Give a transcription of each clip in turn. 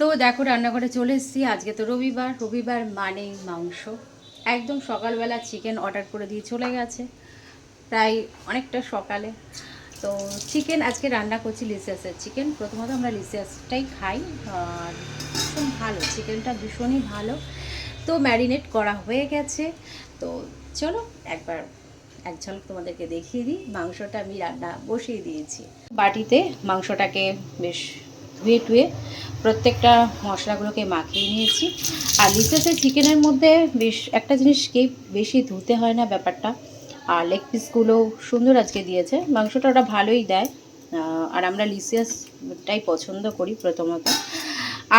তো দেখো, রান্নাঘরে চলে এসেছি। আজকে তো রবিবার। রবিবার মানে মাংস। একদম সকালবেলা চিকেন অর্ডার করে দিয়ে চলে গেছে। প্রায় অনেকটা সকালে। তো চিকেন আজকে রান্না করছি লিসিয়াসের চিকেন প্রথমত আমরা লিসিয়াসটাই খাই। আর ভীষণ ভালো। চিকেনটা ভীষণই ভালো। তো ম্যারিনেট করা হয়ে গেছে। তো চলো, একবার এক ঝলক তোমাদেরকে দেখিয়ে দিই। মাংসটা আমি রান্না বসিয়ে দিয়েছি। বাটিতে মাংসটাকে বেশ ধুয়ে টুয়ে প্রত্যেকটা মশলাগুলোকে মাখিয়ে নিয়েছি। আর লিসেসের চিকেনের মধ্যে বেশ একটা জিনিসকে বেশি ধুতে হয় না ব্যাপারটা। আর লেগ পিসগুলো সুন্দর আজকে দিয়েছে, মাংসটা ওটা ভালোই দেয়। আর আমরা লিসিয়াসটাই পছন্দ করি প্রথমত।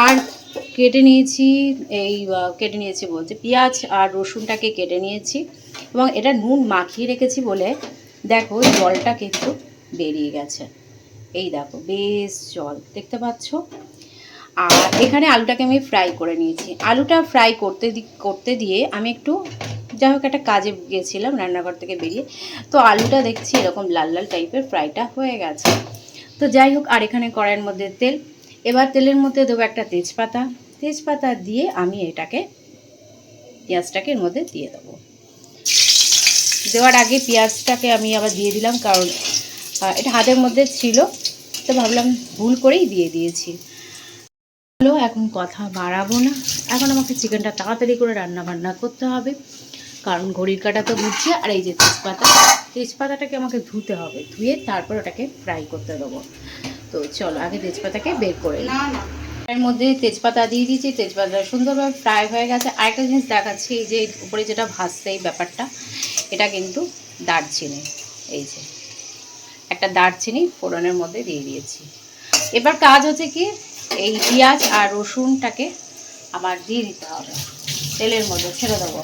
আর কেটে নিয়েছি এই কেটে নিয়েছি বলতে পেঁয়াজ আর রসুনটাকে কেটে নিয়েছি। এবং এটা নুন মাখিয়ে রেখেছি বলে দেখো জলটা কিন্তু বেরিয়ে গেছে। এই দেখো, বেশ জল, দেখতে পাচ্ছ? আর এখানে আলুটাকে আমি ফ্রাই করে নিয়েছি। আলুটা ফ্রাই করতে করতে দিয়ে আমি একটু, যাই হোক, একটা কাজে গিয়েছিলাম রান্নাঘর থেকে বেরিয়ে। তো আলুটা দেখছি এরকম লাল লাল টাইপের ফ্রাইটা হয়ে গেছে। তো যাই হোক, আর এখানে কড়াইয়ের মধ্যে তেল। এবার তেলের মধ্যে দেবো একটা তেজপাতা। তেজপাতা দিয়ে আমি এটাকে, পেঁয়াজটাকে এর মধ্যে দিয়ে দেবো। দেওয়ার আগে পেঁয়াজটাকে আমি আবার দিয়ে দিলাম, কারণ এটা হাতের মধ্যে ছিল। তো ভাবলাম ভুল করেই দিয়ে দিয়েছি। হলো এখন কথা বাড়াবো না। এখন আমাকে চিকেনটা তাড়াতাড়ি করে রান্না বান্না করতে হবে। কারণ ঘড়ির কাটা তো বুঝছি আর এই যে তেজপাতা তেজপাতাটাকে আমাকে ধুতে হবে? ধুয়ে তারপর ওটাকে ফ্রাই করতে দেবো। তো চলো আগে তেজপাতাকে বের করে। এর মধ্যে তেজপাতা দিয়ে দিয়েছি। তেজপাতা সুন্দরভাবে ফ্রাই হয়ে গেছে। আরেকটা জিনিস দেখাচ্ছি এই যে উপরে যেটা ভাজছে এই ব্যাপারটা এটা কিন্তু দারচিনি। এই যে। একটা দারচিনি ফোড়নের মধ্যে দিয়ে দিয়েছি। এবার কাজ হচ্ছে কি, এই পেঁয়াজ আর রসুনটাকে আবার দিয়ে দিতে হবে। তেলের মধ্যে ছেড়ে দেবো।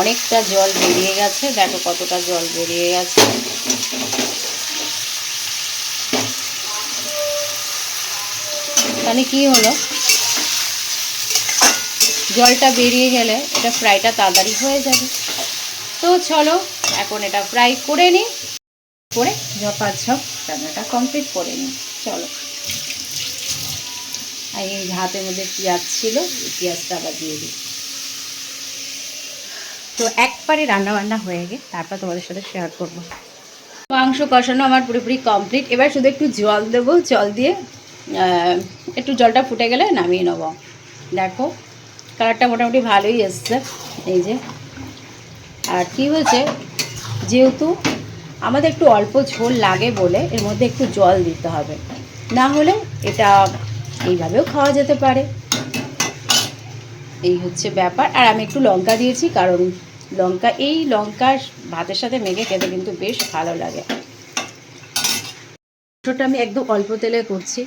অনেকটা জল বেরিয়ে গেছে। দেখো কতটা জল বেরিয়ে গেছে। তাহলে কি হলো? জলটা বেরিয়ে গেলে এটা ফ্রাইটা তাড়াতাড়ি হয়ে যাবে। তো চলো, এখন এটা ফ্রাই করে নিই করে ঝপা ঝপ রান্নাটা কমপ্লিট করে নিই চলো। আর এই হাতের মধ্যে পেঁয়াজ ছিল, এই পেঁয়াজটা আবার দিয়ে দিই। তো একবারে রান্না বান্না হয়ে গে তারপর তোমাদের সাথে শেয়ার করব। মাংস কষানো আমার পুরোপুরি কমপ্লিট এবার শুধু একটু জল দেবো, জল দিয়ে একটু জলটা ফুটে গেলে নামিয়ে নেব। দেখো, কালারটা মোটামুটি ভালোই এসছে। এই যে। আর কি হয়েছে যেহেতু আমাদের একটু অল্প ঝোল লাগে বলে, এর মধ্যে একটু জল দিতে হবে। না হলে এটা এইভাবেও খাওয়া যেতে পারে। এই হচ্ছে ব্যাপার। আর আমি একটু লঙ্কা দিয়েছি, কারণ লঙ্কা, এই লঙ্কা ভাতের সাথে মেখে খেতে কিন্তু বেশ ভালো লাগে। মাংসটা আমি একদম অল্প তেলে করছি।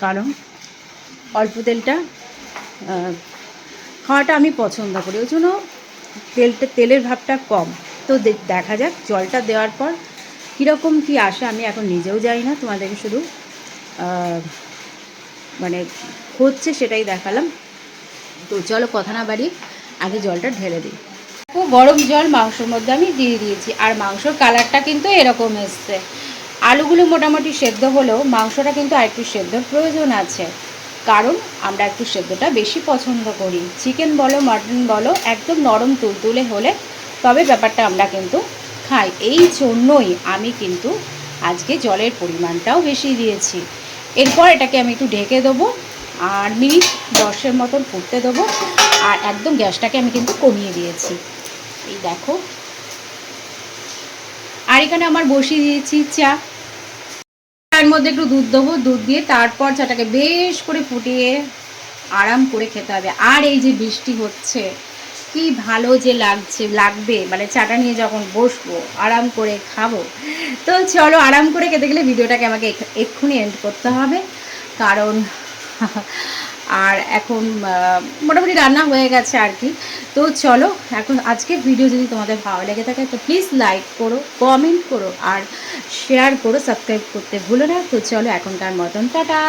কারণ অল্প তেলটা খাওয়াটা আমি পছন্দ করি। ওই জন্য তেলটা, তেলের ভাবটা কম। তো দেখা যাক, জলটা দেওয়ার পর কীরকম কী আসে আমি এখন নিজেও জানি না। তোমাদেরকে শুধু মানে হচ্ছে সেটাই দেখালাম। তো চলো কথা না বাড়ি আগে জলটা ঢেলে দিই। গরম জল মাংসর মধ্যে আমি দিয়ে দিয়েছি। আর মাংসর কালারটা কিন্তু এরকম এসছে। আলুগুলো মোটামুটি সেদ্ধ হলেও মাংসটা কিন্তু আর একটু সেদ্ধর প্রয়োজন আছে। কারণ আমরা একটু সেদ্ধটা বেশি পছন্দ করি। চিকেন বলো, মাটন বলো, একদম নরম তুলতুলে হলে তবে ব্যাপারটা আমরা কিন্তু খাই। এই জন্যই আমি কিন্তু আজকে জলের পরিমাণটাও বেশি দিয়েছি। এরপর এটাকে আমি একটু ঢেকে দেবো। আর মিনিট দশের মতন ফুটতে দেবো। আর একদম গ্যাসটাকে আমি কিন্তু কমিয়ে দিয়েছি। এই দেখো। আর এখানে আমার বসিয়ে দিয়েছি চা। চায়ের মধ্যে একটু দুধ দেবো, দুধ দিয়ে তারপর চাটাকে বেশ করে ফুটিয়ে আরাম করে খেতে হবে। আর এই যে বৃষ্টি হচ্ছে, কি ভালো যে লাগছে, লাগবে। মানে চাটা নিয়ে যখন বসবো, আরাম করে খাব। তো চলো আরাম করে খেতে গেলে ভিডিওটাকে আমাকে এক্ষুনি এন্ড করতে হবে। কারণ আর এখন মোটামুটি রান্না হয়ে গেছে আর কি। তো চলো, এখন আজকে ভিডিও যদি তোমাদের ভালো লেগে থাকে, তো প্লিজ লাইক করো কমেন্ট করো আর শেয়ার করো সাবস্ক্রাইব করতে ভুলো না। তো চলো এখনকার মতন, টাটা!